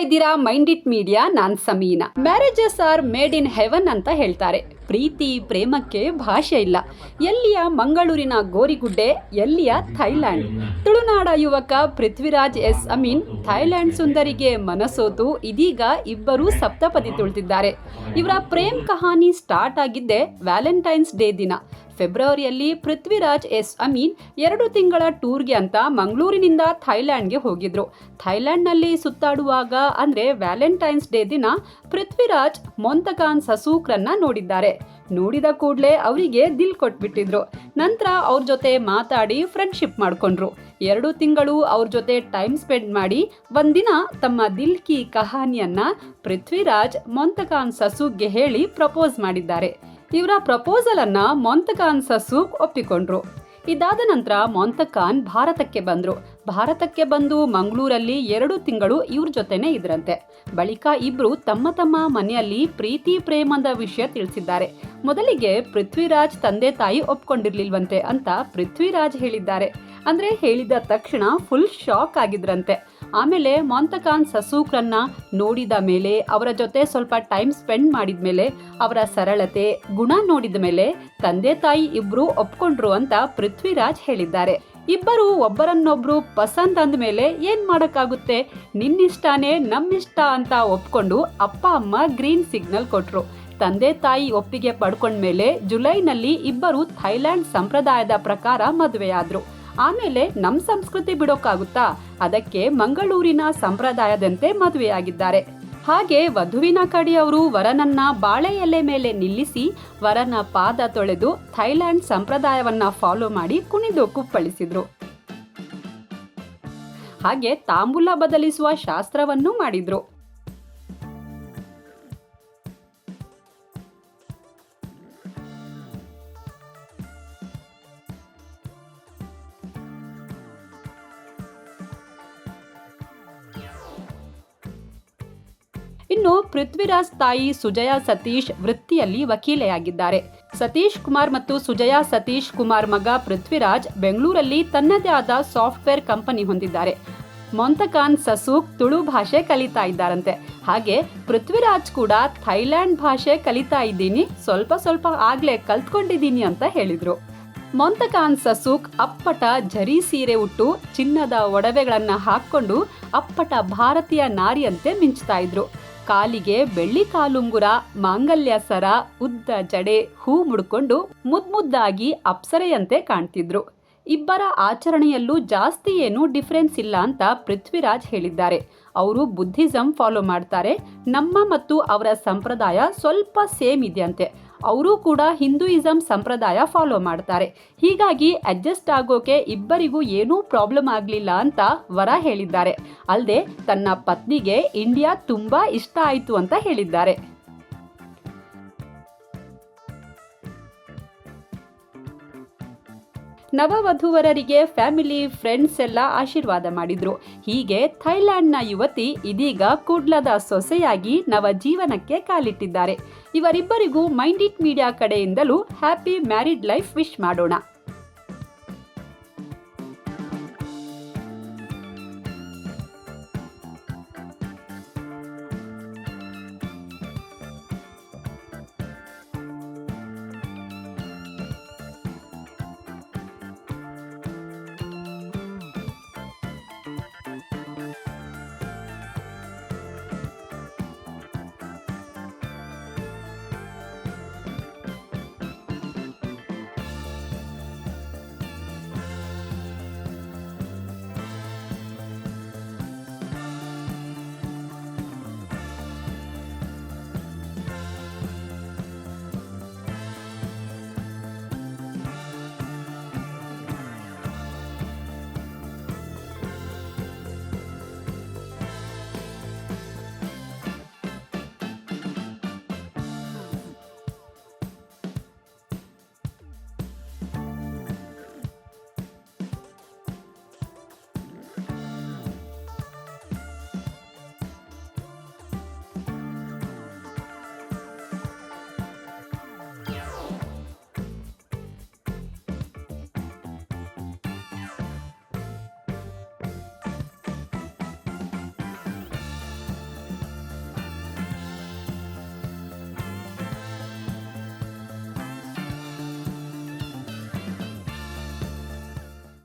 ಇದ್ದೀರಾ? Mind it media non Sameena. Marriages are made in heaven ಅಂತ ಹೇಳ್ತಾರೆ. ಪ್ರೀತಿ, ಪ್ರೇಮಕ್ಕೆ ಭಾಷೆ ಇಲ್ಲ. ಎಲ್ಲಿಯ ಮಂಗಳೂರಿನ ಗೋರಿಗುಡ್ಡೆ, ಎಲ್ಲಿಯ ಥೈಲ್ಯಾಂಡ್? ತುಳುನಾಡ ಯುವಕ ಪೃಥ್ವಿರಾಜ್ ಎಸ್ ಅಮೀನ್ ಥೈಲ್ಯಾಂಡ್ ಸುಂದರಿಗೆ ಮನಸೋತು ಇದೀಗ ಇಬ್ಬರೂ ಸಪ್ತಪದಿ ತುಳಿದಿದ್ದಾರೆ. ಇವರ ಪ್ರೇಮ್ ಕಹಾನಿ ಸ್ಟಾರ್ಟ್ ಆಗಿದ್ದೆ ವ್ಯಾಲೆಂಟೈನ್ಸ್ ಡೇ ದಿನ. ಫೆಬ್ರವರಿಯಲ್ಲಿ ಪೃಥ್ವಿರಾಜ್ ಎಸ್ ಅಮೀನ್ ಎರಡು ತಿಂಗಳ ಟೂರ್ಗೆ ಅಂತ ಮಂಗಳೂರಿನಿಂದ ಥೈಲ್ಯಾಂಡ್ಗೆ ಹೋಗಿದ್ರು. ಥೈಲ್ಯಾಂಡ್ನಲ್ಲಿ ಸುತ್ತಾಡುವಾಗ ಅಂದ್ರೆ ವ್ಯಾಲೆಂಟೈನ್ಸ್ ಡೇ ದಿನ ಪೃಥ್ವಿರಾಜ್ ಮೊಂತಕಾನ್ ಸಸೂಕ್ರನ್ನ ನೋಡಿದ್ದಾರೆ. ನೋಡಿದ ಕೂಡಲೇ ಅವರಿಗೆ ದಿಲ್ ಕೊಟ್ಬಿಟ್ಟಿದ್ರು. ನಂತರ ಅವ್ರ ಜೊತೆ ಮಾತಾಡಿ ಫ್ರೆಂಡ್ಶಿಪ್ ಮಾಡ್ಕೊಂಡ್ರು. ಎರಡು ತಿಂಗಳು ಅವ್ರ ಜೊತೆ ಟೈಮ್ ಸ್ಪೆಂಡ್ ಮಾಡಿ ಒಂದಿನ ತಮ್ಮ ದಿಲ್ ಕಿ ಕಹಾನಿಯನ್ನ ಪೃಥ್ವಿರಾಜ್ ಮೊಂತಕಾನ್ ಸಸೂಕ್ಗೆ ಹೇಳಿ ಪ್ರಪೋಸ್ ಮಾಡಿದ್ದಾರೆ. ಇವರ ಪ್ರಪೋಸಲ್ ಅನ್ನ ಮೊಂತಕಾನ್ ಸಸೂಕ್ ಒಪ್ಪಿಕೊಂಡ್ರು. ಇದಾದ ನಂತರ ಮೊಂತಕಾನ್ ಭಾರತಕ್ಕೆ ಬಂದರು. ಭಾರತಕ್ಕೆ ಬಂದು ಮಂಗಳೂರಲ್ಲಿ ಎರಡು ತಿಂಗಳು ಇವ್ರ ಜೊತೆನೇ ಇದ್ರಂತೆ. ಬಳಿಕ ಇಬ್ರು ತಮ್ಮ ತಮ್ಮ ಮನೆಯಲ್ಲಿ ಪ್ರೀತಿ ಪ್ರೇಮದ ವಿಷಯ ತಿಳಿಸಿದ್ದಾರೆ. ಮೊದಲಿಗೆ ಪೃಥ್ವಿರಾಜ್ ತಂದೆ ತಾಯಿ ಒಪ್ಕೊಂಡಿರ್ಲಿಲ್ವಂತೆ ಅಂತ ಪೃಥ್ವಿರಾಜ್ ಹೇಳಿದ್ದಾರೆ. ಅಂದ್ರೆ ಹೇಳಿದ ತಕ್ಷಣ ಫುಲ್ ಶಾಕ್ ಆಗಿದ್ರಂತೆ. ಆಮೇಲೆ ಮೊಂತಕಾನ್ ಸಸೂಕ್ರನ್ನ ನೋಡಿದ ಮೇಲೆ, ಅವರ ಜೊತೆ ಸ್ವಲ್ಪ ಟೈಮ್ ಸ್ಪೆಂಡ್ ಮಾಡಿದ ಮೇಲೆ, ಅವರ ಸರಳತೆ, ಗುಣ ನೋಡಿದ ಮೇಲೆ ತಂದೆ ತಾಯಿ ಇಬ್ರು ಒಪ್ಕೊಂಡ್ರು ಅಂತ ಪೃಥ್ವಿರಾಜ್ ಹೇಳಿದ್ದಾರೆ. ಇಬ್ಬರು ಒಬ್ಬರನ್ನೊಬ್ರು ಪಸಂದ್ ಅಂದ ಮೇಲೆ ಏನ್ ಮಾಡಕ್ಕಾಗುತ್ತೆ? ನಿನ್ನಿಷ್ಟಾನೇ ನಮ್ಮಿಷ್ಟ ಅಂತ ಒಪ್ಕೊಂಡು ಅಪ್ಪ, ಅಮ್ಮ ಗ್ರೀನ್ ಸಿಗ್ನಲ್ ಕೊಟ್ರು. ತಂದೆ ತಾಯಿ ಒಪ್ಪಿಗೆ ಪಡ್ಕೊಂಡ್ಮೇಲೆ ಜುಲೈನಲ್ಲಿ ಇಬ್ಬರು ಥೈಲ್ಯಾಂಡ್ ಸಂಪ್ರದಾಯದ ಪ್ರಕಾರ ಮದುವೆಯಾದ್ರು. ಆಮೇಲೆ ನಮ್ಮ ಸಂಸ್ಕೃತಿ ಬಿಡೋಕ್ಕಾಗುತ್ತಾ ಅದಕ್ಕೆ ಮಂಗಳೂರಿನ ಸಂಪ್ರದಾಯದಂತೆ ಮದುವೆಯಾಗಿದ್ದಾರೆ. ಹಾಗೆ ವಧುವಿನ ಕಡೆಯವರು ವರನನ್ನ ಬಾಳೆ ಎಲೆ ಮೇಲೆ ನಿಲ್ಲಿಸಿ ವರನ ಪಾದ ತೊಳೆದು ಥೈಲ್ಯಾಂಡ್ ಸಂಪ್ರದಾಯವನ್ನ ಫಾಲೋ ಮಾಡಿ ಕುಣಿದು ಕುಪ್ಪಳಿಸಿದ್ರು. ಹಾಗೆ ತಾಂಬೂಲ ಬದಲಿಸುವ ಶಾಸ್ತ್ರವನ್ನು ಮಾಡಿದ್ರು. ಇನ್ನು ಪೃಥ್ವಿರಾಜ್ ತಾಯಿ ಸುಜಯಾ ಸತೀಶ್ ವೃತ್ತಿಯಲ್ಲಿ ವಕೀಲೆಯಾಗಿದ್ದಾರೆ. ಸತೀಶ್ ಕುಮಾರ್ ಮತ್ತು ಸುಜಯಾ ಸತೀಶ್ ಕುಮಾರ್ ಮಗ ಪೃಥ್ವಿರಾಜ್ ಬೆಂಗಳೂರಲ್ಲಿ ತನ್ನದೇ ಆದ ಸಾಫ್ಟ್ವೇರ್ ಕಂಪನಿ ಹೊಂದಿದ್ದಾರೆ. ಮೊಂತಕಾನ್ ಸಸೂಕ್ ತುಳು ಭಾಷೆ ಕಲಿತಾ ಇದ್ದಾರಂತೆ. ಹಾಗೆ ಪೃಥ್ವಿರಾಜ್ ಕೂಡ ಥೈಲ್ಯಾಂಡ್ ಭಾಷೆ ಕಲಿತಾ ಇದ್ದೀನಿ, ಸ್ವಲ್ಪ ಸ್ವಲ್ಪ ಆಗ್ಲೇ ಕಲ್ತ್ಕೊಂಡಿದ್ದೀನಿ ಅಂತ ಹೇಳಿದ್ರು. ಮೊಂತಕಾನ್ ಸಸೂಕ್ ಅಪ್ಪಟ ಝರಿ ಸೀರೆ ಉಟ್ಟು ಚಿನ್ನದ ಒಡವೆಗಳನ್ನ ಹಾಕ್ಕೊಂಡು ಅಪ್ಪಟ ಭಾರತೀಯ ನಾರಿಯಂತೆ ಮಿಂಚ್ತಾ ಇದ್ರು. ಕಾಲಿಗೆ ಬೆಳ್ಳಿ ಕಾಲುಂಗುರ, ಮಾಂಗಲ್ಯ ಸರ, ಉದ್ದ ಜಡೆ, ಹೂ ಮುಡ್ಕೊಂಡು ಮುದ್ಮುದ್ದಾಗಿ ಅಪ್ಸರೆಯಂತೆ ಕಾಣ್ತಿದ್ರು. ಇಬ್ಬರ ಆಚರಣೆಯಲ್ಲೂ ಜಾಸ್ತಿ ಏನು ಡಿಫ್ರೆನ್ಸ್ ಇಲ್ಲ ಅಂತ ಪೃಥ್ವಿರಾಜ್ ಹೇಳಿದ್ದಾರೆ. ಅವರು ಬುದ್ಧಿಸಂ ಫಾಲೋ ಮಾಡ್ತಾರೆ. ನಮ್ಮ ಮತ್ತು ಅವರ ಸಂಪ್ರದಾಯ ಸ್ವಲ್ಪ ಸೇಮ್ ಇದೆಯಂತೆ. ಅವರು ಕೂಡ ಹಿಂದೂಯಿಸಂ ಸಂಪ್ರದಾಯ ಫಾಲೋ ಮಾಡ್ತಾರೆ. ಹೀಗಾಗಿ ಅಡ್ಜಸ್ಟ್ ಆಗೋಕೆ ಇಬ್ಬರಿಗೂ ಏನೂ ಪ್ರಾಬ್ಲಮ್ ಆಗಲಿಲ್ಲ ಅಂತ ವರ ಹೇಳಿದ್ದಾರೆ. ಅಲ್ಲದೆ ತನ್ನ ಪತ್ನಿಗೆ ಇಂಡಿಯಾ ತುಂಬಾ ಇಷ್ಟ ಆಯಿತು ಅಂತ ಹೇಳಿದ್ದಾರೆ. ನವವಧುವರರಿಗೆ ಫ್ಯಾಮಿಲಿ, ಫ್ರೆಂಡ್ಸ್ ಎಲ್ಲ ಆಶೀರ್ವಾದ ಮಾಡಿದ್ರು. ಹೀಗೆ ಥೈಲ್ಯಾಂಡ್ನ ಯುವತಿ ಇದೀಗ ಕೂಡ್ಲದ ಸೊಸೆಯಾಗಿ ನವ ಜೀವನಕ್ಕೆ ಕಾಲಿಟ್ಟಿದ್ದಾರೆ. ಇವರಿಬ್ಬರಿಗೂ ಮೈಂಡ್ ಇಟ್ ಮೀಡಿಯಾ ಕಡೆಯಿಂದಲೂ ಹ್ಯಾಪಿ ಮ್ಯಾರಿಡ್ ಲೈಫ್ ವಿಶ್ ಮಾಡೋಣ.